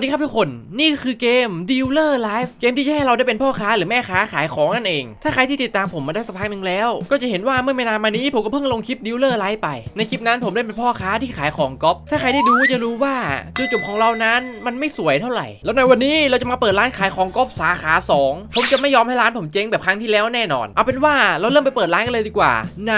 วัสดีครับทุกคน นี่คือเกม Dealer Life เกมที่จะให้เราได้เป็นพ่อค้าหรือแม่ค้าขายของนั่นเอง ถ้าใครที่ติดตามผมมาได้สักพักหนึ่งแล้ว ก็จะเห็นว่าเมื่อไม่นานมานี้ผมก็เพิ่งลงคลิป Dealer Life ไป ในคลิปนั้นผมได้เป็นพ่อค้าที่ขายของก๊อปถ้าใครได้ดูจะรู้ว่าจุดจบของเรานั้นมันไม่สวยเท่าไหร่ แล้วในวันนี้เราจะมาเปิดร้านขายของก๊อปสาขา 2 ผมจะไม่ยอมให้ร้านผมเจ๊งแบบครั้งที่แล้วแน่นอน เอาเป็นว่าเราเริ่มไปเปิดร้านกันเลยดีกว่า ใน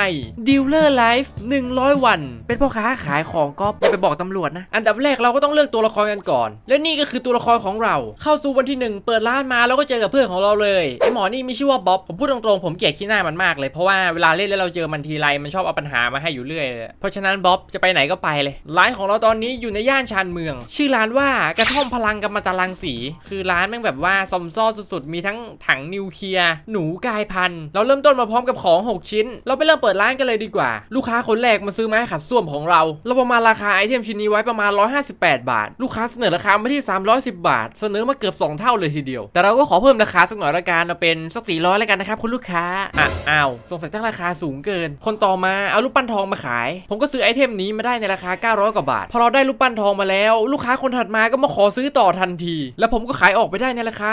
Dealer Life 100 วัน เป็นพ่อค้าขายของก๊อปอย่าไปบอกตำรวจนะอันดับแรกเราก็ต้องเลือกตัวละครกันก่อน และนี่ี่ก็คือตัวละครของเรา เข้าสู่วันที่หนึ่งเปิดร้านมาแล้วก็เจอกับเพื่อนของเราเลยไอหมอนี่มีชื่อว่าบ๊อบผมพูดตรงๆผมเกลียดขี้หน้ามันมากเลยเพราะว่าเวลาเล่นแล้วเราเจอมันทีไรมันชอบเอาปัญหามาให้อยู่เรื่อยเลยเพราะฉะนั้นบ๊อบจะไปไหนก็ไปเลยร้านของเราตอนนี้อยู่ในย่านชานเมือง ชื่อร้านว่ากระท่อมพลังกำมะตะลังสี คือร้านแม่งแบบว่าซอมซ่อสุดๆมีทั้งถังนิวเคลียร์หนูกายพันธุ์เราเริ่มต้นมาพร้อมกับของ 6 ชิ้น เราไปเริ่มเปิดร้านกันเลยดีกว่า ลูกค้าคนแรกมาซื้อไม้ขัดส้วมของเรา เราประมาณราคาไอเทมชิ้นนี้ไว้ประมาณ 158 บาท ลูกค้าเสนอราคามาที่310 บาท เสนอมาเกือบ 2 เท่าเลยทีเดียว แต่เราก็ขอเพิ่มราคาสักหน่อยละกันเอาเป็นสัก 400แล้วกันนะครับคุณลูกค้าอะอ้าวสงสัยตั้งราคาสูงเกิน คนต่อมาเอารูปปั้นทองมาขาย ผมก็ซื้อไอเทมนี้มาได้ในราคา 900 กว่าบาท พอเราได้รูปปั้นทองมาแล้ว ลูกค้าคนถัดมาก็มาขอซื้อต่อทันที แล้วผมก็ขายออกไปได้ในราคา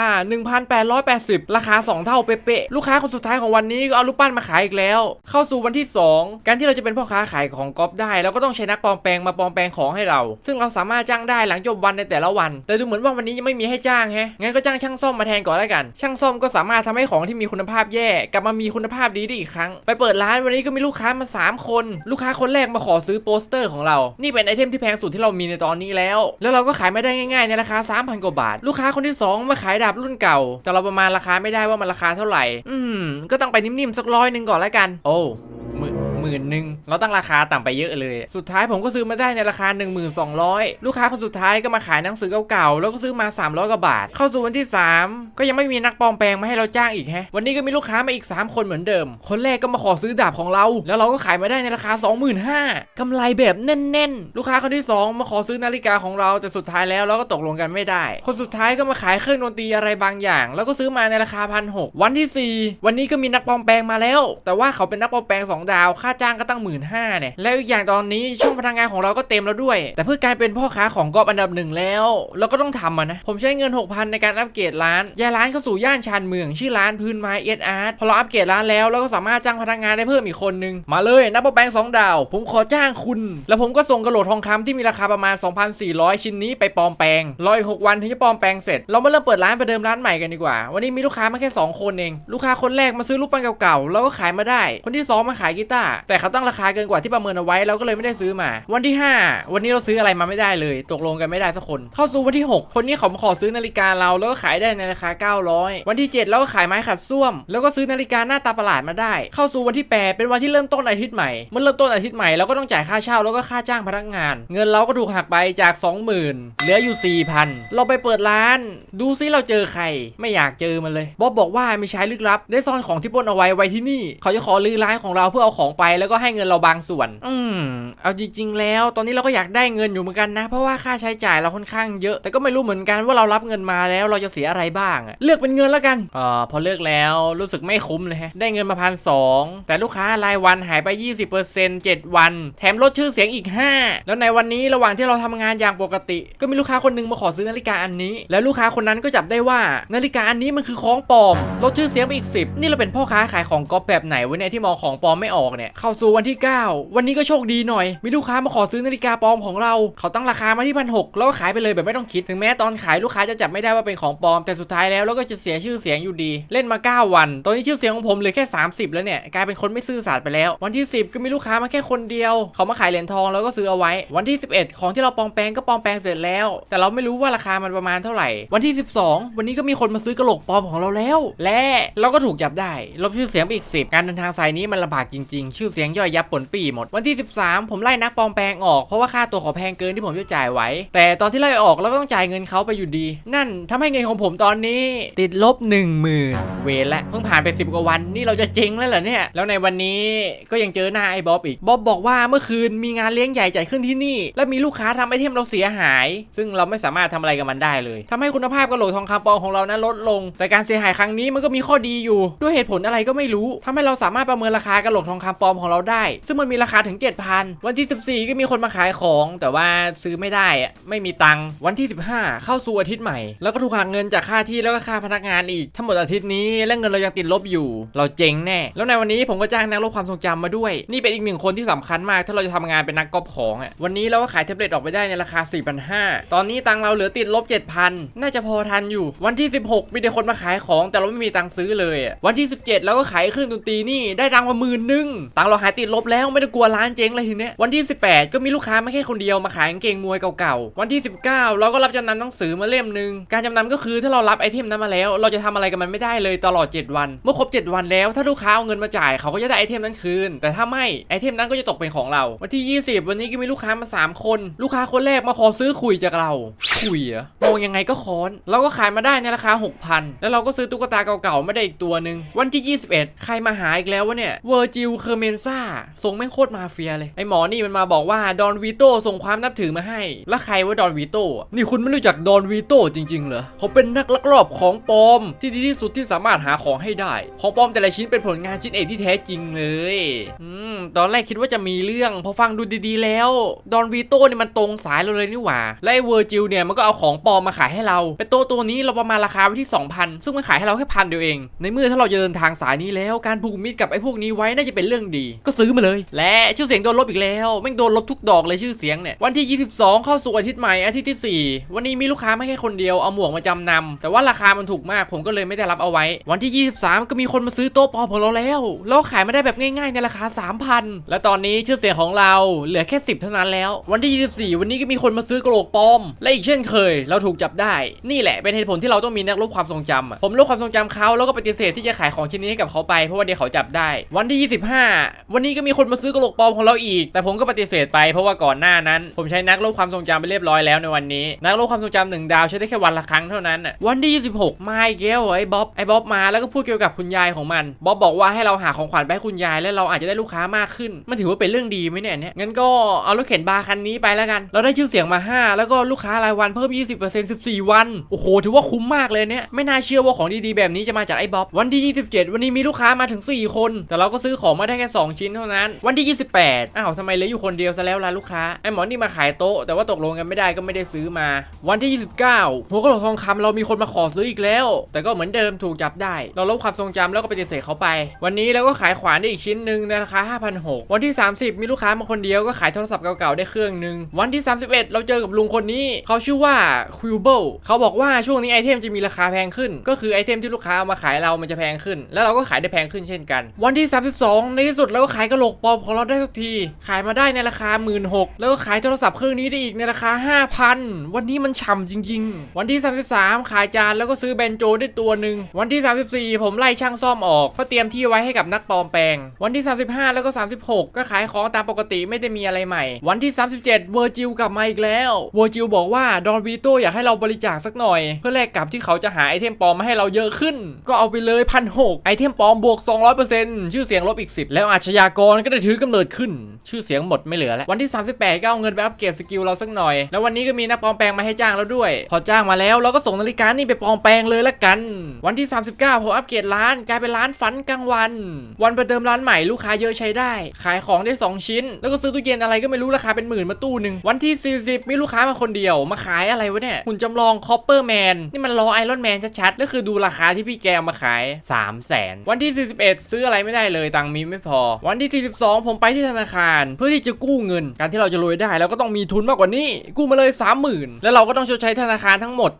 1,880 ราคา 2 เท่าเป๊ะๆลูกค้าคนสุดท้ายของวันนี้ก็เอารูปปั้นมาขายอีกแล้ว เข้าสู่วันที่ 2 การที่เราจะเป็นพ่อค้าขายของก๊อฟได้เราก็ต้องใช้นักปลอมแปลงมาปลอมแปลงของให้เรา ซึ่งเราสามารถจ้างได้หลังจบวันในแต่ละวันแต่ดูเหมือนว่าวันนี้ยังไม่มีให้จ้างแฮะ งั้นก็จ้างช่างซ่อมมาแทนก่อนแล้วกัน ช่างซ่อมก็สามารถทำให้ของที่มีคุณภาพแย่กลับมามีคุณภาพดีได้อีกครั้ง ไปเปิดร้านวันนี้ก็มีลูกค้ามา 3 คน ลูกค้าคนแรกมาขอซื้อโปสเตอร์ของเรา นี่เป็นไอเทมที่แพงสุดที่เรามีในตอนนี้แล้ว แล้วเราก็ขายไม่ได้ง่ายๆในราคา 3,000 กว่าบาท ลูกค้าคนที่ 2 มาขายดาบรุ่นเก่า แต่เราประมาณราคาไม่ได้ว่ามันราคาเท่าไหร่ อืม ก็ต้องไปนิ่มๆสักร้อยหนึ่งก่อนแล้วกัน โอ้ หมื่นหนึ่งเราตั้งราคาต่ำไปเยอะเลย สุดท้ายผมก็ซื้อมาได้ในราคา 1200 ลูกค้าคนสุดท้ายก็มาขายหนังสือเก่าๆ แล้วก็ซื้อมา 300กว่าบาท เข้าสู่วันที่ 3 ก็ยังไม่มีนักปลอมแปลงมาให้เราจ้างอีกฮะ วันนี้ก็มีลูกค้ามาอีก 3 คนเหมือนเดิม คนแรกก็มาขอซื้อดาบของเรา แล้วเราก็ขายมาได้ในราคา 25,000กำไรแบบแน่นๆ ลูกค้าคนที่ 2 มาขอซื้อนาฬิกาของเราแต่สุดท้ายแล้วเราก็ตกลงกันไม่ได้ คนสุดท้ายก็มาขายเครื่องดนตรีอะไรบางอย่าง แล้วก็ซื้อมาในราคาพันหวันที่ 4 วันนี้ก็มีนักปลอมแปลงมาแล้ว แต่ว่าเขาเป็นนักปลอมแปลง2ดาวค่าจ้างก็ตั้งหมื่นห้าเนี่ย แล้วอีกอย่างตอนนี้ช่องพนักงานของเราก็เต็มแล้วด้วย แต่เพื่อการเป็นพ่อค้าของกอบอันดับหนึ่งแล้ว เราก็ต้องทำมันนะ ผมใช้เงิน 6,000 ในการอัปเกรดร้านย้ายร้านเข้าสู่ย่านชานเมือง ชื่อร้านพื้นไม้เอสอาร์ตพอเราอัปเกรดร้านแล้วเราก็สามารถจ้างพนักงานได้เพิ่มอีกคนนึง มาเลยนักปลอมแปลงสองดาว ผมขอจ้างคุณ แล้วผมก็ส่งกระโหลกทองคำที่มีราคาประมาณ 2,400 ชิ้นนี้ไปปลอมแปลงรออีก6วันถึงจะปลอมแปลงเสร็จ เรามาเริ่มเปิดร้านประเดิมร้านใหม่กันดีกว่า วันนี้มีลูกค้ามาแค่ 2 คนเอง ลูกค้าคนแรกมาซื้อรูปปั้นเก่าๆ แล้วก็ขายมาได้ คนที่สองมาขายกีตาร์แต่เขาตั้งราคาเกินกว่าที่ประเมินเอาไว้เราก็เลยไม่ได้ซื้อมา วันที่ 5 วันนี้เราซื้ออะไรมาไม่ได้เลย ตกลงกันไม่ได้สักคน เข้าสู่วันที่ 6 คนนี้เขามาขอซื้อนาฬิกาเราแล้วก็ขายได้ในราคา 900 วันที่7เราก็ขายไม้ขัดส้วม แล้วก็ซื้อนาฬิกาหน้าตาประหลาดมาได้ เข้าสู่วันที่ 8 เป็นวันที่เริ่มต้นอาทิตย์ใหม่เมื่อเริ่มต้นอาทิตย์ใหม่เราก็ต้องจ่ายค่าเช่าแล้วก็ค่าจ้างพนักงาน เงินเราก็ถูกหักไปจาก 20,000เหลืออยู่ 4,000 เราไปเปิดร้าน ดูซิเราเจอใคร ไม่อยากเจอมันเลยบ๊อบบอกว่ามีชายลึกลับ ได้ซ่อนของที่ปล้นเอาไว้ไว้ที่นี่ เขาจะขอลือร้านของเราเพื่อเอาของไปแล้วก็ให้เงินเราบางส่วน อืมเอาจริง ๆ แล้วตอนนี้เราก็อยากได้เงินอยู่เหมือนกันนะ เพราะว่าค่าใช้จ่ายเราค่อนข้างเยอะ แต่ก็ไม่รู้เหมือนกันว่าเรารับเงินมาแล้วเราจะเสียอะไรบ้างอะเลือกเป็นเงินแล้วกันเอ่อพอเลือกแล้วรู้สึกไม่คุ้มเลยฮะได้เงินมาพันสองแต่ลูกค้ารายวันหายไป 20% 7 วัน แถมลดชื่อเสียงอีก 5 แล้วในวันนี้ระหว่างที่เราทำงานอย่างปกติ ก็มีลูกค้าคนหนึงมาขอซื้อนาฬิกาอันนี้ แล้วลูกค้าคนนั้นก็จับได้ว่านาฬิกาอันนี้มันคือของปลอมลดชื่อเสียงไปอีก 10 นี่เราเป็นพ่อค้าขายของก๊อปแบบไหนวะเนี่ยที่มองของปลอมไม่ออกเนี่ยเข้าสู่วันที่ 9 วันนี้ก็โชคดีหน่อย มีลูกค้ามาขอซื้อนาฬิกาปลอมของเรา เขาตั้งราคามาที่พันหกแล้วก็ขายไปเลยแบบไม่ต้องคิด ถึงแม้ตอนขายลูกค้าจะจับไม่ได้ว่าเป็นของปลอม แต่สุดท้ายแล้วเราก็จะเสียชื่อเสียงอยู่ดี เล่นมา 9 วัน ตอนนี้ชื่อเสียงของผมเหลือแค่ 30 แล้วเนี่ย กลายเป็นคนไม่ซื่อสัตย์ไปแล้ว วันที่ 10 ก็มีลูกค้ามาแค่คนเดียว เขามาขายเหรียญทองแล้วก็ซื้อเอาไว้ วันที่ 11 ของที่เราปลอมแปลงก็ปลอมแปลงเสร็จแล้ว แต่เราไม่รู้ว่าราคามันประมาณเท่าไหร่ วันที่ 12 วันนี้ก็มีคนมาซื้อกระโหลกปลอมของเราแล้ว และเราก็ถูกจับได้ลบชื่อเสียงไปอีก 10 การเดินทางสายนี้มันลำบากจริงๆ ชื่อเสียงย่อยยับปนปีหมด วันที่ 13 ผมไล่นักปลอมแปลงออกเพราะว่าค่าตัวเขาแพงเกินที่ผมจะจ่ายไว้ แต่ตอนที่ไล่ออกเราก็ต้องจ่ายเงินเขาไปอยู่ดี นั่นทำให้เงินของผมตอนนี้ติดลบ 10,000 เวรละเพิ่งผ่านไป 10 กว่าวันนี่เราจะเจ๊งแล้วเหรอเนี่ย แล้วในวันนี้ก็ยังเจอหน้าไอ้บ๊อบอีกบ๊อบบอกว่าเมื่อคืนมีงานเลี้ยงใหญ่จัดขึ้นที่นี่ และมีลูกค้าทำไอเทมเราเสียหาย ซึ่งเราไม่สามารถทำอะไรกับมันได้เลยทำให้คุณภาพกระโหลกทองคำปลอมของเรานั้นลดลง แต่การเสียหายครั้งนี้มันก็มีข้อดีอยู่ ด้วยเหตุผลอะไรก็ไม่รู้ทำให้เราสามารถประเมินราคากระโหลกทองคำปลอมของเราได้ ซึ่งมันมีราคาถึง 7,000 วันที่ 14 ก็มีคนมาขายของ แต่ว่าซื้อไม่ได้อะไม่มีตังค์วันที่ 15 เข้าสู่อาทิตย์ใหม่ แล้วก็ถูกหักเงินจากค่าที่แล้วก็ค่าพนักงานอีก ทั้งหมดอาทิตย์นี้และเงินเรายังติดลบอยู่ เราเจ๊งแน่ แล้วในวันนี้ผมก็จ้างนักลบความทรงจำมาด้วย นี่เป็นอีกหนึ่งคนที่สำคัญมาก ถ้าเราจะทำงานเป็นนักกอบของอะ วันนี้เราก็ขายแท็บเล็ตออกไปได้ในราคา 4,500 ตอนนี้ตังค์เราเหลือติดลบ 7,000 น่าจะพอทันอยู่ วันที่ 16 มีแต่คนมาขายของแต่เราไม่มีตังค์ซื้อเลย วันที่ 17 เราก็ขายเครื่องดนตรีนี่ได้ตังค์มาหมื่นนึงตังเราหายติดลบแล้วไม่ต้องกลัวร้านเจ๊งเลยทีเนี้ยวันที่ 18 ก็มีลูกค้าไม่แค่คนเดียวมาขายกางเกงมวยเก่าๆวันที่ 19 เราก็รับจำนำหนังสือมาเล่มหนึ่งการจำนำก็คือถ้าเรารับไอเทมนั้นมาแล้ว เราจะทำอะไรกับมันไม่ได้เลยตลอด 7 วัน เมื่อครบ 7 วันแล้ว ถ้าลูกค้าเอาเงินมาจ่ายเขาก็จะได้ไอเทมนั้นคืน แต่ถ้าไม่ไอเทมนั้นก็จะตกเป็นของเราวันที่ 20 วันนี้ก็มีลูกค้ามา 3 คน ลูกค้าคนแรกมาขอซื้อคุยจากเราคุยอะมองยังไงก็ค้อน เราก็ขายมาได้ในราคา 6,000 แล้วเราก็ซื้อตุ๊กตาเก่าๆไม่ได้อีกตัวหนึ่งวันที่ 21 ใครมาหาอีกแล้ววะเนี่ยเวอร์จิลเคอร์เมนซ่าส่งแม่งโคตรมาเฟียเลยไอหมอนี่มันมาบอกว่าดอนวีโต้ส่งความนับถือมาให้ แล้วใครว่าดอนวีโต้นี่คุณไม่รู้จักดอนวีโต้จริงๆเหรอเขาเป็นนักลักลอบของปลอมที่ดีที่สุดที่สามารถหาของให้ได้ ของปลอมแต่ละชิ้นเป็นผลงานชิ้นเอกที่แท้จริงเลย อืมตอนแรกคิดว่าจะมีเรื่องพอฟังดูดีๆ แล้วดอนวีโต้นี่มันตรงสายเราเลยนี่หว่าและไอเวอร์จิลเนี่ยมันก็เอาของปลอมมาขายให้เราเป็นโต๊ะตัวนี้เราประมาณราคาไว้ที่ 2,000 ซึ่งมันขายให้เราแค่พันเดียวเอง ในเมื่อถ้าเราจะเดินทางสายนี้แล้วการผูกมิตรกับไอ้พวกนี้ไว้น่าจะเป็นเรื่องดีก็ซื้อมาเลย และชื่อเสียงโดนลบอีกแล้วแม่งโดนลบทุกดอกเลยชื่อเสียงเนี่ยวันที่ 22 เข้าสู่อาทิตย์ใหม่อาทิตย์ที่ 4 วันนี้มีลูกค้าไม่แค่คนเดียวเอาหมวกมาจำนำแต่ว่าราคามันถูกมากผมก็เลยไม่ได้รับเอาไว้ วันที่ 23 ก็มีคนมาซื้อโต๊ะปลอมของเราแล้วแล้วขายไม่ได้แบบง่ายๆในราคา 3,000 และตอนนี้ชื่อเสียงของเราเหลือแค่ 10 เท่านั้นแล้ว วันที่ 24 วันนี้ก็มีคนมาซื้อกระโหลกปลอม และอีกเช่นเคย เราถูกจับได้ นี่แหละเป็นเหตุผลที่เราต้องมีนักลบความทรงจำอะผมลบความทรงจำเขาแล้วก็ปฏิเสธที่จะขายของชิ้นนี้ให้กับเขาไปเพราะว่าเดี๋ยวเขาจับได้ วันที่ 25วันนี้ก็มีคนมาซื้อกระโหลกปลอมของเราอีก แต่ผมก็ปฏิเสธไปเพราะว่าก่อนหน้านั้น ผมใช้นักลบความทรงจำไปเรียบร้อยแล้วในวันนี้ นักลบความทรงจำหนึ่งดาวใช้ได้แค่วันละครั้งเท่านั้นอะวันที่26มาอีกแล้วไอ้บ๊อบไอ้บ๊อบมาแล้วก็พูดเกี่ยวกับคุณยายของมันบ๊อบบอกว่าให้เราหาของขวัญไปให้คุณยายและเราอาจจะได้ลูกค้ามากขึ้น มันถือว่าเป็นเรื่องดีไหมเนี่ยเนี่ยงั้นก็เอารถเข็นบาร์คันนี้ไปแล้วกัน เราได้ชื่อเสียงมา 5 แล้วก็ลูกค้ารายวันเพิ่ม 20% 14 วันโอ้โหถือว่าคุ้มมากเลยเนี่ยไม่น่าเชื่อว่าของดีๆแบบนี้จะมาจากไอ้บ๊อบวันที่ 27 วันนี้มีลูกค้ามาถึง 4 คน แต่เราก็ซื้อของมาได้แค่2 ชิ้นเท่านั้น วันที่ 28อ้าวทำไมเหลืออยู่คนเดียวซะแล้วล่ะลูกค้าไอ้หมอนี่มาขายโต๊ะแต่ว่าตกลงกันไม่ได้ก็ไม่ได้ซื้อมา วันที่ 29หัวกระโหลกทองคำเรามีคนมาขอซื้ออีกแล้ว แต่ก็เหมือนเดิมถูกจับได้ เราลบความทรงจำแล้วก็ปฏิเสธเขาไป วันนี้เราก็ขายขวานได้อีกชิ้นหนึ่งในราคา5,600วันที่ 30 มีลูกค้ามาคนเดียวก็ขายโทรศัพท์เก่าๆได้เครื่องหนึ่งวันที่ 31 เราเจอกับลุงคนนี้เขาชื่อว่าคิวเบิลเขาบอกว่าช่วงนี้ไอเทมจะมีราคาแพงขึ้น ก็คือไอเทมที่ลูกค้าเอามาขายเรามันจะแพงขึ้น แล้วเราก็ขายได้แพงขึ้นเช่นกัน วันที่ 32 ในที่สุดเราก็ขายกระโหลกปลอมของเราได้สักที ขายมาได้ในราคา 1 6ื่นแล้วก็ขายโทรศัพท์เครื่องนี้ได้อีกในราคา 5,000 วันนี้มันฉ่ำจริง ๆ วันที่ 33 ขายจานแล้วก็ซื้อแบนโจได้ตัวหนึ่งวันที่ 34 ผมไล่ช่างซ่อมออกเพื่อเตรียมที่ไว้ให้กับนักปลอมแปลง วันที่ 35 แล้วก็ 36 ก็ขายของตามปกติไม่ได้มีอะไรใหม่ วันที่ 37 เวอร์จิลกลับมาอีกแล้วเวอร์จิลบอกว่าดอนวีโตอยากให้เราบริจาคสักหน่อย เพื่อแลกกับที่เขาจะหาไอเทมปลอมมาให้เราเยอะขึ้น ก็เอาไปเลยพันหไอเทมปลอมบวก 200%ชื่อเสียงลบอีก 10 แล้วอาชญากรก็ได้ถือกำเนิดขึ้น ชื่อเสียงหมดไม่เหลือแล้ว วันที่ 38 ก็เอาเงินไปอัปเกรดสกิลเราสักหน่อย แล้ววันนี้ก็มีนักปลอมแปลงมาให้จ้างแล้วด้วย พอจ้างมาแล้วเราก็ส่งนาฬิกานี่ไปปลอมแปลงเลยละกัน วันที่ 39ผมอัปเกรดร้านกลายเป็นร้านฝันกลางวัน วันประเดิมร้านใหม่ลูกค้าเยอะใช้ได้ ขายของได้ 2 ชิ้น แล้วก็ซื้อตู้เย็นอะไรก็ไม่รู้ราคาเป็นหมื่นมาตู้หนึ่งวันที่ 40 มีลูกค้ามาคนเดียวมาขายอะไรวะเนี่ยหุ่นจำลองคอปเปอร์แมนนี่มันล้อไอรอนแมนชัดๆแล้วคือดูราคาที่พี่แกมาขาย 3 0 0แสนวันที่ 41 ซื้ออะไรไม่ได้เลยตังค์มีไม่พอวันที่ 42 ผมไปที่ธนาคาร เพื่อที่จะกู้เงิน การที่เราจะรวยได้เราก็ต้องมีทุนมากกว่านี้ กู้มาเลย 30,000 แล้วเราก็ต้องชดใช้ธนาคารทั้งหมด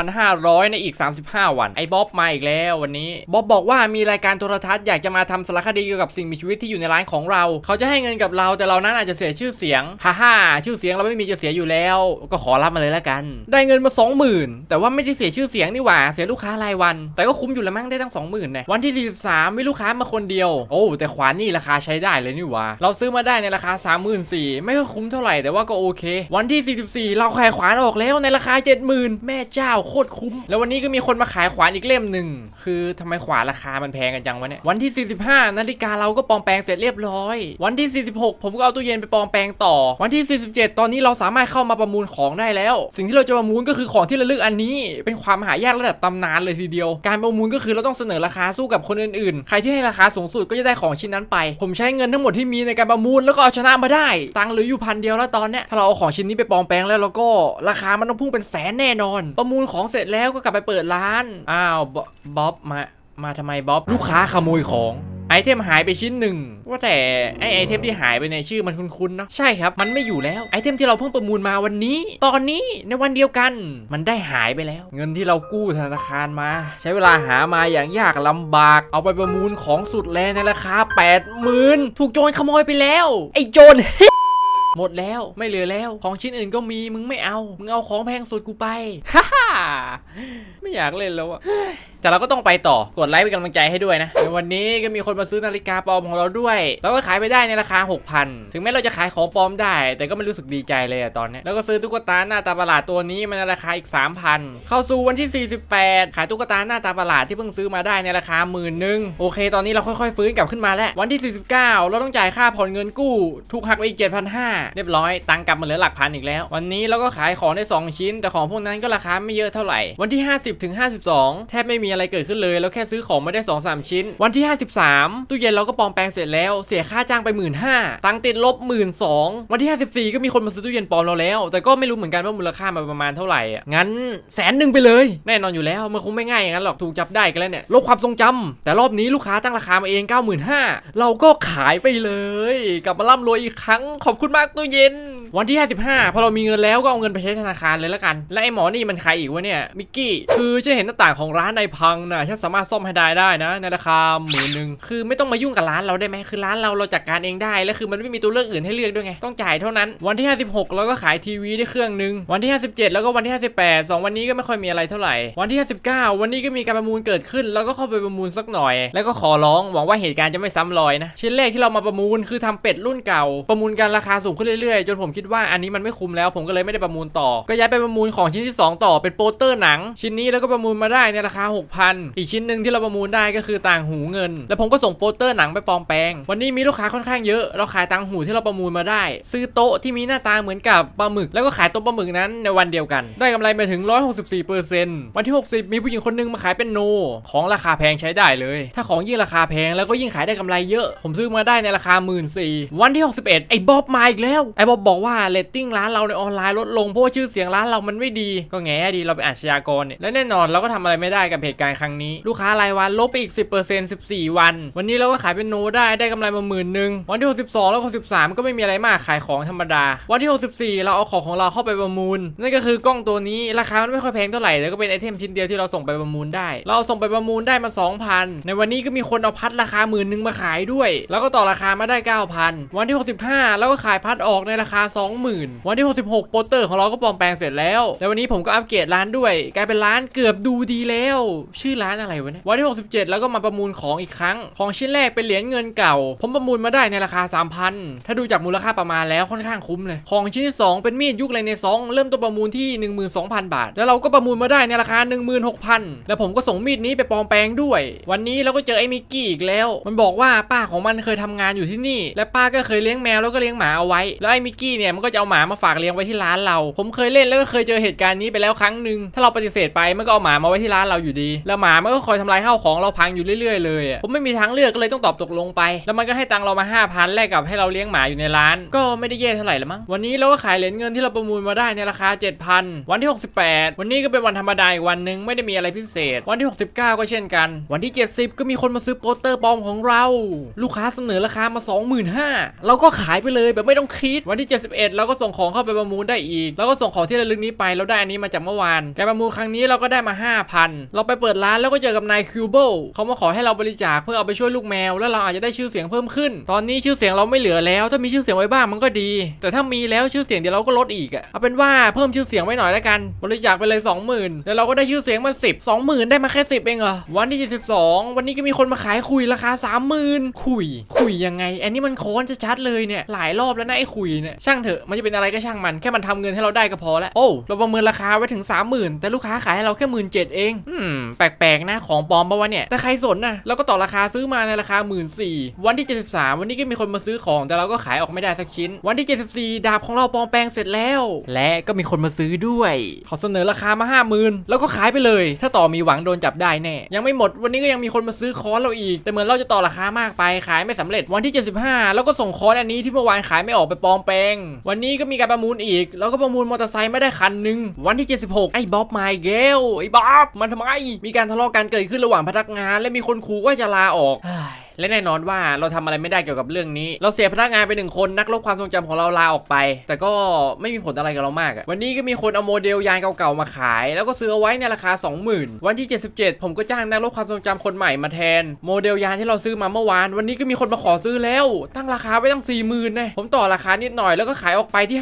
37,500 ในอีก 35 วัน ไอ้บ๊อบมาอีกแล้ววันนี้บ๊อบบอกว่ามีรายการโทรทัศน์อยากจะมาทำสารคดีเกี่ยวกับสิ่งมีชีวิตที่อยู่ในร้านของเรา เขาจะให้เงินกับเราแต่เรานั้นอาจจะเสียชื่อเสียงฮ่าฮ่าชื่อเสียงเราไม่มีจะเสียอยู่แล้ว ก็ขอรับมาเลยละกัน ได้เงินมา 20,000 แต่ว่าไม่ได้เสียชื่อเสียงนี่หว่าเสียลูกค้ารายวัน แต่ก็คุ้มอยู่ล้วมั้งได้ตั้ง20,000เนี่ยวันที่ 43มีลูกค้ามาคนเดียว โอ้แต่ขวานนี่ราคาใช้ได้เลยนี่หว่า เราซื้อมาได้ในราคา 34,000ไม่ค่อยคุ้มเท่าไหร่แต่ว่าก็โอเค วันที่ 44 เราขายขวานออกแล้วในราคา 70,000 แม่เจ้าโคตรคุ้ม แล้ววันนี้ก็มีคนมาขายขวานอีกเล่มหนึ่งคือทำไมขวานราคามันแพงกันจังวะเนี่ยวันที่ 45 นาฬิกาเราก็ปลอมแปลงเสร็จเรียบร้อย วันที่ 46 ผมก็เอาตู้เย็นไปปลอมแปลงต่อ วันที่ 47 ตอนนี้เราสามารถเข้ามาประมูลของได้แล้ว สิ่งที่เราจะประมูลก็คือของที่ระลึกอันนี้ เป็นความหายากระดับตำนานเลยทีเดียว การประมูลก็คือเราต้องเสนอราคาสู้กับคนอื่นๆ ใครที่ให้ราคาสูงสุดก็จะได้ของชิ้นนั้นไป ผมใช้เงินทั้งหมดที่มีในการประมูลแล้วก็เอาชนะมาได้ ตังค์เหลืออยู่พันเดียวแล้วตอนเนี้ยถ้าเราเอาของชิ้นนี้ไปปลอมแปลงแล้วเราก็ราคามันต้องพุ่งเป็นแสนแน่นอน ประมูลของเสร็จแล้วก็กลับไปเปิดร้านอ้าวบบ๊อบมามาทำไมบ๊อบลูกค้าขโมยของ ไอเทมหายไปชิ้นหนึ่งว่าแต่ไอไอเทมที่หายไปในชื่อมันคุ้นๆเนาะใช่ครับมันไม่อยู่แล้วไอเทมที่เราเพิ่งประมูลมาวันนี้ ตอนนี้ในวันเดียวกัน มันได้หายไปแล้ว เงินที่เรากู้ธนาคารมา ใช้เวลาหามาอย่างยากลำบาก เอาไปประมูลของสุดแรงในราคา8 0,000ถูกโจรขโมยไปแล้ว ไอโจรหมดแล้วไม่เหลือแล้ว ของชิ้นอื่นก็มีมึงไม่เอา มึงเอาของแพงสุดกูไปฮ่าไม่อยากเล่นแล้วอะแต่เราก็ต้องไปต่อกดไลค์เป็นกำลังใจให้ด้วยนะในวันนี้ก็มีคนมาซื้อนาฬิกาปลอมของเราด้วย เราก็ขายไปได้ในราคา 6,000 ถึงแม้เราจะขายของปลอมได้ แต่ก็ไม่รู้สึกดีใจเลยอะตอนนี้แล้วก็ซื้อตุ๊กตาหน้าตาประหลาดตัวนี้มาในราคาอีก 3,000 เข้าสู่วันที่ 48 ขายตุ๊กตาหน้าตาประหลาดที่เพิ่งซื้อมาได้ในราคาหมื่นหนึ่งโอเค ตอนนี้เราค่อยๆฟื้นกลับขึ้นมาแล้ววันที่ 49 เราต้องจ่ายค่าผ่อนเงินกู้ถูกหักไปอีก7,500เรียบร้อยตังกลับมาเหลือหลักพันอีกแล้ว วันนี้เราก็ขายของได้ 2 ชิ้น แต่ของพวกนั้นก็ราคาไม่เยอะเท่าไหร่ วันที่ 50ถึง52 แทบไม่มีอะไรเกิดขึ้นเลย แล้วแค่ซื้อของมาได้ 2 3 ชิ้น วันที่ 53 ตู้เย็นเราก็ปลอมแปลงเสร็จแล้ว เสียค่าจ้างไป 1 5ื่นตังติดลบ 1 2ื่นวันที่ 54 ก็มีคนมาซื้อตู้เย็นปลอมเราแล้ว แต่ก็ไม่รู้เหมือนกันว่ามูลค่ามันประมาณเท่าไหร่งั้นแสนหนึ่งไปเลย แน่นอนอยู่แล้วมันคงไม่ง่ายอย่างนั้นหรอกถูกจับได้กันแล้วเนี่ยลบความทรงจำแต่รอบนี้ลูกค้าตั้งราคามาเอง 95,000เราก็ขายไปเลยกลับมาร่ำรวยอีกครั้งขอบคุณมากตู้เย็น วันที่ 55 พอเรามีเงินแล้วก็เอาเงินไปใช้ธนาคารเลยละกัน และไอ้หมอนี่มันใครอีกวะเนี่ย มิกกี้ คือจะเห็นหน้าต่างของร้านในพังนะฉันสามารถซ่อมให้ได้ได้นะ ในราคาหมื่นหนึ่งคือไม่ต้องมายุ่งกับร้านเราได้ไหมคือร้านเราเราจัดการเองได้ และคือมันไม่มีตัวเลือกอื่นให้เลือกด้วยไง ต้องจ่ายเท่านั้น วันที่ 56 เราก็ขายทีวีได้เครื่องหนึ่งวันที่ 57 แล้วก็วันที่ 58สองวันนี้ก็ไม่ค่อยมีอะไรเท่าไหร่ วันที่ 59 วันนี้ก็มีการประมูลเกิดขึ้นเราก็เข้าไปประมูลสักหน่อย แล้วก็ขอร้องหวังว่าเหตุการณ์จะไม่ซ้ำรอยนะชิ้นแรกที่เรามาประมูลคือทำเป็ดรุ่นเก่า ประมูลกันราคาสูงขึ้นเรื่อยๆจนผมคิดว่าอันนี้มันไม่คุ้มแล้วผมก็เลยไม่ได้ประมูลต่อ ก็ย้ายไปประมูลของชิ้นที่ 2 ต่อเป็นโปสเตอร์หนัง ชิ้นนี้แล้วก็ประมูลมาได้ในราคา 6,000 อีกชิ้นหนึ่งที่เราประมูลได้ก็คือต่างหูเงิน แล้วผมก็ส่งโปสเตอร์หนังไปปลอมแปลง วันนี้มีลูกค้าค่อนข้างเยอะเราขายต่างหูที่เราประมูลมาได้ ซื้อโต๊ะที่มีหน้าตาเหมือนกับปลาหมึก แล้วก็ขายโต๊ะปลาหมึกนั้นในวันเดียวกัน ได้กำไรไปถึง 164%วันที่ 60 มีผู้หญิงคนหนึงมาขายเป็นโน ของราคาแพงใช้ได้เลย ถ้าของยิ่งราคาแพงแล้วก็ยิ่งขายได้กำไรเยอะ ผมซื้อมาได้ในราคา 14วันที่ 61 ไอ้บ๊อบมาอีกแล้วไอ้บ๊อบบอกว่าาเรตติ้งร้านเราในออนไลน์ลดลงเพราะว่าชื่อเสียงร้านเรามันไม่ดี ก็แง่ดีเราเป็นอาชญากรเนี่ยและแน่นอนเราก็ทำอะไรไม่ได้กับเหตุการณ์ครั้งนี้ ลูกค้ารายวันลบไปอีก 10% 14 วัน วันนี้เราก็ขายเป็นโนได้ได้กำไรมาหมื่นหนึ่งวันที่ 62 แล้ว 63 ก็ไม่มีอะไรมากขายของธรรมดา วันที่ 64 เราเอาของของเราเข้าไปประมูล นั่นก็คือกล้องตัวนี้ราคามันไม่ค่อยแพงเท่าไหร่แต่ก็เป็นไอเทมชิ้นเดียวที่เราส่งไปประมูลได้ เราเอาส่งไปประมูลได้มา 2,000 ในวันนี้ก็มีคนเอาพัดราคาหมื่นหนึ่งมาขายด้วย แล้วก็ต่อราคามาได้ 9,000 วันที่ 65 แล้วก็ขายพัดออกในราคา20,000 วันที่ 66 โปสเตอร์ของเราก็ปลอมแปลงเสร็จแล้ว แล้ววันนี้ผมก็อัปเกรดร้านด้วย กลายเป็นร้านเกือบดูดีแล้ว ชื่อร้านอะไรวะเนี่ย วันที่ 67 แล้วก็มาประมูลของอีกครั้ง ของชิ้นแรกเป็นเหรียญเงินเก่า ผมประมูลมาได้ในราคา 3,000 ถ้าดูจากมูลค่าประมาณแล้วค่อนข้างคุ้มเลย ของชิ้นที่ 2 เป็นมีดยุคเรเนซองเริ่มต้นประมูลที่ 12,000 บาท แล้วเราก็ประมูลมาได้ในราคา 16,000 แล้วผมก็ส่งมีดนี้ไปปลอมแปลงด้วย วันนี้เราก็เจอไอ้มิกกี้อีกแล้ว มันบอกว่าป้าของมันเคยทำงานอยู่ที่นี่ และป้าก็เคยเลี้ยงแมวแล้วก็เลี้ยงหมาเอาไว้ แล้วไอ้มิกกี้เนี่ยมันก็จะเอาหมามาฝากเลี้ยงไว้ที่ร้านเรา ผมเคยเล่นแล้วก็เคยเจอเหตุการณ์นี้ไปแล้วครั้งหนึ่งถ้าเราปฏิเสธไปมันก็เอาหมามาไว้ที่ร้านเราอยู่ดี แล้วหมามันก็คอยทำลายข้าวของเราพังอยู่เรื่อยๆเลยอะผมไม่มีทางเลือกก็เลยต้องตอบตกลงไป แล้วมันก็ให้ตังเรามา 5,000แลกกับให้เราเลี้ยงหมาอยู่ในร้าน ก็ไม่ได้แย่เท่าไหร่ละมั้งวันนี้เราก็ขายเหรียญเงินที่เราประมูลมาได้ในราคา 7,000 วันที่ 68 วันนี้ก็เป็นวันธรรมดาอีกวันหนึ่งไม่ได้มีอะไรพิเศษ วันที่ 69 ก็เช่นกัน วันที่ 70 ก็มีคนมาซื้อโปสเตอร์ปลอมของเรา ลูกค้าเสนอราคามา 25,000เราก็ขายไปเลยแบบไม่ต้องคิดวันที่ 71 11เราก็ส่งของเข้าไปประมูลได้อีก แล้วก็ส่งของที่ระลึกนี้ไปเราได้อันนี้มาจากเมื่อวานการประมูลครั้งนี้เราก็ได้มา 5,000 เราไปเปิดร้านแล้วก็เจอกับนายคิวเบิลเขามาขอให้เราบริจาคเพื่อเอาไปช่วยลูกแมว แล้วเราอาจจะได้ชื่อเสียงเพิ่มขึ้น ตอนนี้ชื่อเสียงเราไม่เหลือแล้ว ถ้ามีชื่อเสียงไว้บ้างมันก็ดี แต่ถ้ามีแล้วชื่อเสียงเดี๋ยวเราก็ลดอีกอะเอาเป็นว่าเพิ่มชื่อเสียงไว้หน่อยแล้วกัน บริจาคไปเลย 20,000แล้วเราก็ได้ชื่อเสียงมา10 20,000 ได้มาแค่10เองเหรอวันที่72วันนี้ก็มีคนมาขายคุยราคา 30,000คุย คุยยังไง อันนี้มันโค้อนชัดๆเลยเนี่ยหลายรอบแล้วนะไอ้คุยเนี่ยช่างางเถอะมันจะเป็นอะไรก็ช่างมันแค่มันทำเงินให้เราได้ก็พอแล้วโอ้เราประเมินราคาไว้ถึง 30,000 แต่ลูกค้าขายให้เราแค่หมื่นเจ็ดเองอืมแปลกๆนะของปลอมปะวะเนี่ยแต่ใครสนนะเราก็ต่อราคาซื้อมาในราคา 1 4ื่นวันที่ 73 วันนี้ก็มีคนมาซื้อของ แต่เราก็ขายออกไม่ได้สักชิ้น วันที่ 74 ดาบของเราปลอมแปลงเสร็จแล้ว และก็มีคนมาซื้อด้วยเขาเสนอราคามา 50,000 แล้วก็ขายไปเลย ถ้าต่อมีหวังโดนจับได้แน่ยังไม่หมดวันนี้ก็ยังมีคนมาซื้อคอนเราอีก แต่เหมือนเราจะต่อราคามากไปขายไม่สำเร็จวันที่ 75 แล้วก็ส่งคอนอันนี้ที่เมื่อวานขายไม่ออกไปปลอมแปลงวันนี้ก็มีการประมูลอีก แล้วก็ประมูลมอเตอร์ไซค์ไม่ได้คันหนึ่งวันที่ 76 ไอ้บ๊อบไมเกลไอ้บ๊อบมันทำไม มีการทะเลาะกันเกิดขึ้นระหว่างพนักงาน และมีคนขู่ว่าจะลาออกและแน่นอนว่าเราทำอะไรไม่ได้เกี่ยวกับเรื่องนี้ เราเสียพนักงานไปหนึ่งคนนักลบความทรงจำของเราลาออกไป แต่ก็ไม่มีผลอะไรกับเรามากวันนี้ก็มีคนเอาโมเดลยานเก่าๆมาขาย แล้วก็ซื้อเอาไว้ในราคา 20,000 วันที่ 77 ผมก็จ้างนักลบความทรงจำคนใหม่มาแทน โมเดลยานที่เราซื้อมาเมื่อวาน วันนี้ก็มีคนมาขอซื้อแล้ว ตั้งราคาไว้ตั้ง 40,000นะผมต่อราคานิดหน่อยแล้วก็ขายออกไปที่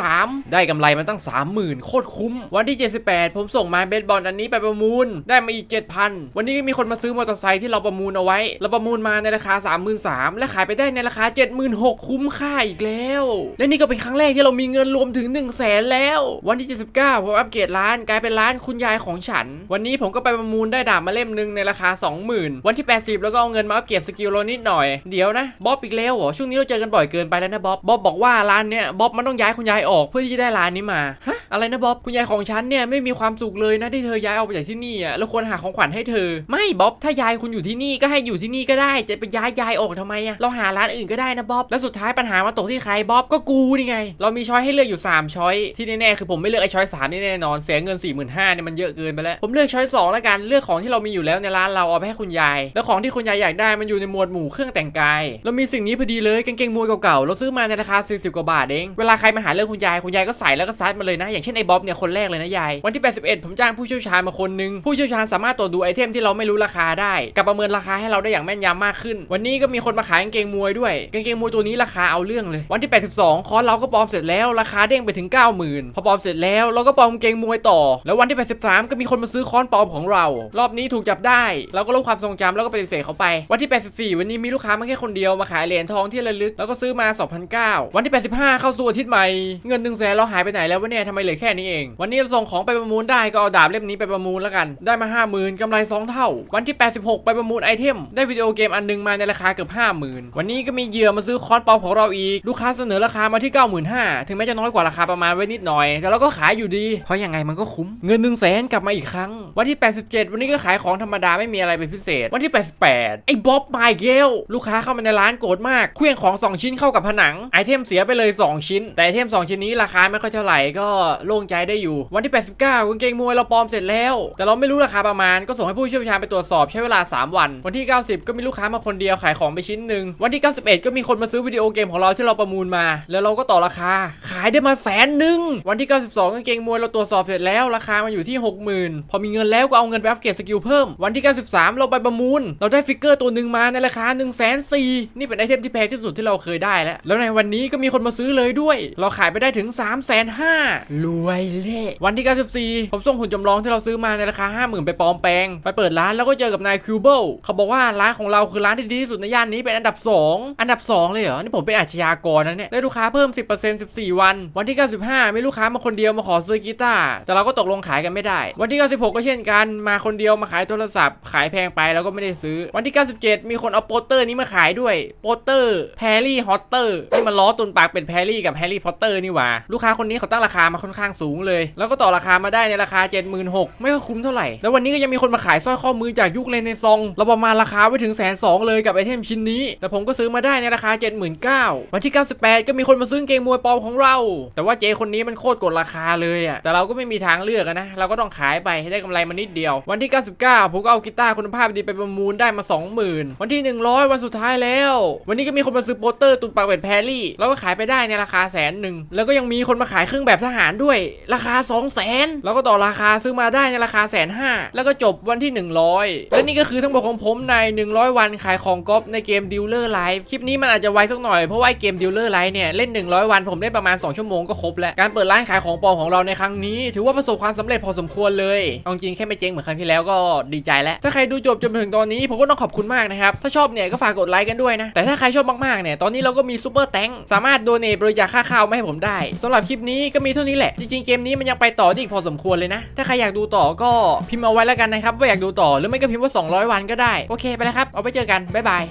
53,000ได้กำไรมันตั้ง 30,000 โคตรคุ้ม วันที่ 78 ผมส่งมาเบสบอลอันนี้ไปประมูล ได้มาอีก 7,000 วันนี้ก็มีคนมาซื้อมอเตอร์ไซค์ที่เราประมูลเอาไว้เราประมูลมาในราคา 33,000และขายไปได้ในราคา 76,000 คุ้มค่าอีกแล้ว และนี่ก็เป็นครั้งแรกที่เรามีเงินรวมถึง 1 0 0 0 0แสนแล้ว วันที่ 79 ผมอัปเกรดร้านกลายเป็นร้านคุณยายของฉัน วันนี้ผมก็ไปประมูลได้ดาบมาเล่มหนึ่งในราคา 20,000 วันที่ 80 แล้วก็เอาเงินมาอัปเกรดสกิลเรานิดหน่อย เดี๋ยวนะบ๊อบอีกแล้วเหรอช่วงนี้เราเจอกันบ่อยเกินไปแล้วนะบ๊อบบ๊อบบอกว่าร้านเนี้ยบ๊อบมันต้องย้ายคุณยายออกเพื่อที่จะได้ร้านนี้มาฮะ อะไรนะบ๊อบคุณยายของฉันเนี่ยไม่มีความสุขเลยนะที่เธอย้ายออกไปจากที่นี่อะแล้วควรหาของขวัญให้เธอ ไม่บ๊อบถ้ายายคุณอยู่ที่นี่ก็ให้อยู่ที่นี่ก็ได้จะไปย้ายยายออกทำไมอะเราหาร้านอื่นก็ได้นะบ๊อบแล้วสุดท้ายปัญหามาตกที่ใครบ๊อบก็กูนี่ไง เรามีช้อยให้เลือกอยู่ 3 ช้อยที่แน่ๆคือผมไม่เลือกไอ้ช้อยสามนี่แน่นอนเสียเงิน4 5 0 0 0เนี่ยมันเยอะเกินไปแล้วผมเลือกช้อยสองแล้วกันเลือกของที่เรามีอยู่แล้วในร้านเราเอาไปให้คุณยาย แล้วของที่คุณยายอยากได้มันอยู่ในหมวดหมู่เครื่องแต่งกายเรามีสิ่งนี้พอดีเลยกางเกงมวยเก่าๆเราซื้อมาในราคา40กว่าบาทเองเวลาใครมาหาเรื่องคุณยายคุณยายก็ใส่แล้วก็ซัดมาเลยนะอย่างเช่นไอ้บ๊อบเนี่ยคนแรกเลยนะยายวันที่ 81 ผมจ้างผู้เชี่ยวชาญมาคนหนึงผู้เชี่ยวชาญสามารถตรวจดูไอเทมที่เราไม่รู้ราคาได้กับประเมินราคาให้เราได้อย่างแม่นยำมากขึ้น วันนี้ก็มีคนมาขายกางเกงมวยด้วยกางเกงมวยตัวนี้ราคาเอาเรื่องเลย วันที่ 82 คอร์สเราก็ปลอมเสร็จแล้วราคาเด้งไปถึง 90,000 พอปลอมเสร็จแล้วเราก็ปลอมกางเกงมวยต่อ แล้ววันที่ 83 ก็มีคนมาซื้อค้อนปลอมของเรา รอบนี้ถูกจับได้ เราก็ลบความทรงจำแล้วก็ปฏิเสธเขาไป วันที่ 84 วันนี้มีลูกค้ามาแค่คนเดียวมาขายเหรียญทองที่ระลึกแล้วก็ซื้อมา 2,009วันที่ 85 เข้าสู่อาทิตย์ใหม่เงิน1 0 0 0 0แสนเราหายไปไหนแล้ววะเนี่ยทำไมเหลือแค่นี้เอง วันนี้ส่งของไปประมูลได้ก็เอาดาบเล่มนี้ไปประมูลแล้วกัน ได้มา 50,000กำไร 2 เท่า วันที่ 86 ไปประมูลไอเทม ได้วิดีโอเกมอันหนึงมาในราคาเกือบ 50,000 วันนี้ก็มีเหยื่อมาซื้อค้อนปอมของเราอีก ลูกค้าเสนอราคามาที่ 95,000ถึงแม้จะน้อยกว่าราคาประมาณไว้นิดหน่อย แต่เราก็ขายอยู่ดี เพราะยังไงมันก็คุ้ม เงิน1 0 0 0 0แสนกลับมาอีกครั้ง วันที่ 87 วันนี้ก็ขายของธรรมดาไม่มีอะไรเป็นพิเศษ วันที่ 88 ไอ้บ๊อบไมเกลลูกค้าเข้ามาในร้านโกรธมากเคลื่องของ 2 ชิ้นเข้ากับผนังไอเทมเสียไปเลย 2 ชิ้น แต่ไอเทม 2 ชิ้นนี้ราคาไม่ค่อยเท่าไหร่ก็โล่งใจได้อยู่ วันที่ 89กางเกงมวยเราปลอมเสร็จแล้ว แต่เราไม่รู้ราคาประมาณก็ส่งให้ผู้เชี่ยวชาญไปตรวจสอบใช้เวลา 3 วัน วันที่ 90 ก็มีลูกค้ามาคนเดียวขายของไปชิ้นหนึ่งวันที่ 91 ก็มีคนมาซื้อวิดีโอเกมของเราที่เราประมูลมา แล้วเราก็ต่อราคา ขายได้มาแสนหนึ่งวันที่ 92กางเกงมวยเราตรวจสอบเสร็จแล้วราคามาอยู่ที่ 60,000 พอมีเงินแล้วก็เอาเงินไปอัปเกรดสกิลเพิ่ม วันที่ 93 เราไปประมูล เราได้ฟิกเกอร์ตัวหนึ่งมาในราคา1 0 0 0นี่เป็นไอเทมที่แพงที่สุดที่เราเคยได้แล้ว แล้วในวันนี้ก็มีคนมาซื้อเลยด้วย เราขายไปได้ถึง3 5 0 0 0รวยเละวันที่ 94 ผมส่งหุ่นจำลองที่เราซื้อมาในราคา 50,000 ไปปลอมแปลง ไปเปิดร้านแล้วก็เจอกับนายคิวเบิลเขาบอกว่าร้านของเราคือร้านที่ดีที่สุดในย่านนี้เป็นอันดับ 2 อันดับ 2 เลยเหรอ นี่ผมเป็นอาชญากรนะเนี่ย ได้ลูกค้าเพิ่ม 10% 14 วัน วันที่ 95 มีลูกค้ามาคนเดียวมาขอซื้อกีตาร์แต่เราก็ตกลงขายกันไม่ได้ วันที่ 96 ก็เช่นกันมาคนเดียวมาขายโทรศัพท์ ขายแพงไปแล้วก็ไม่ได้ซื้อ วันที่ 97 มีคนเอาโปสเตอร์นี้มาขายด้วยโปสเตอร์แพรรี่ฮอตเตอร์นี่มันล้อตุนปากเป็นแพรรี่กับแฮร์รี่พอตเตอร์นี่หว่าลูกค้าคนนี้เขาตั้งราคามาค่อนข้างสูงเลย แล้วก็ต่อราคามาได้ในราคา 76,000ไม่ค่อยคุ้มเท่าไหร่ แล้ววันนี้ก็ยังมีคนมาขายสร้อยข้อมือจากยุคเลนในซองเราประมาณราคาไว้ถึงแสนสองเลยกับไอเทมชิ้นนี้ แต่ผมก็ซื้อมาได้ในราคา 79,000วันที่ 98 ก็มีคนมาซื้อเกงมวยปลอมของเรา แต่ว่าเจคนนี้มันโคตรกดราคาเลยอะแต่เราก็ไม่มีทางเลือกนะ เราก็ต้องขายไปให้ได้กำไรมานิดเดียว วันที่ 99 ผมก็เอากีตาร์คุณภาพดีไปประมูลได้มา 20,000 วันที่ 100 วันสุดท้ายแล้ว วันนี้ก็มีคนมาซื้อโปสเตอร์ตุนปากเป็ดแพรรี่เราก็ขายไปได้ในราคาแสนหนึ่งแล้วก็ยังมีคนมาขายเครื่องแบบทหารด้วยราคา 2 0 0แสนเราก็ต่อราคาซื้อมาได้ในราคาแสนห้าแล้วก็จบวันที่ 100 และนี่ก็คือทั้งหมดของผมใน 100 วันขายของก๊อปในเกม Dealer Life คลิปนี้มันอาจจะไวสักหน่อยเพราะว่าเกม Dealer Life เนี่ยเล่น 100 วันผมเล่นประมาณ 2 ชั่วโมงก็ครบแล้วการเปิดร้านขายของปลอมของเราในครั้งนี้ ถือว่าประสบความสำเร็จพอสมควรเลยเอาจริงแค่ไม่เจ๊งเหมือนครั้งที่แล้วก็ดีใจแล้วถ้าใครดูจบจนถึงตอนนี้ผมก็ต้องขอบคุณมากนะครับถ้าชอบเนี่ยก็ฝากกดไลค์กันด้วยนะแต่ถ้าใครชอบมากๆเนี่ยตอนนี้เราก็มีซูเปอร์แตงสามารถโดเนทบริจาคค่าข้าวมาให้ผมได้สำหรับคลิปนี้ก็มีเท่านี้แหละจริงๆเกมนี้มันยังไปต่อได้อีกพอสมควรเลยนะ ถ้าใครอยากดูต่อก็พิมพ์เอาไว้แล้วกันนะครับว่าอยากดูต่อหรือไม่ก็พิมพ์ว่า 200 วันก็ได้ โอเคไปแล้วครับ เอาไปเจอกัน บ๊ายบาย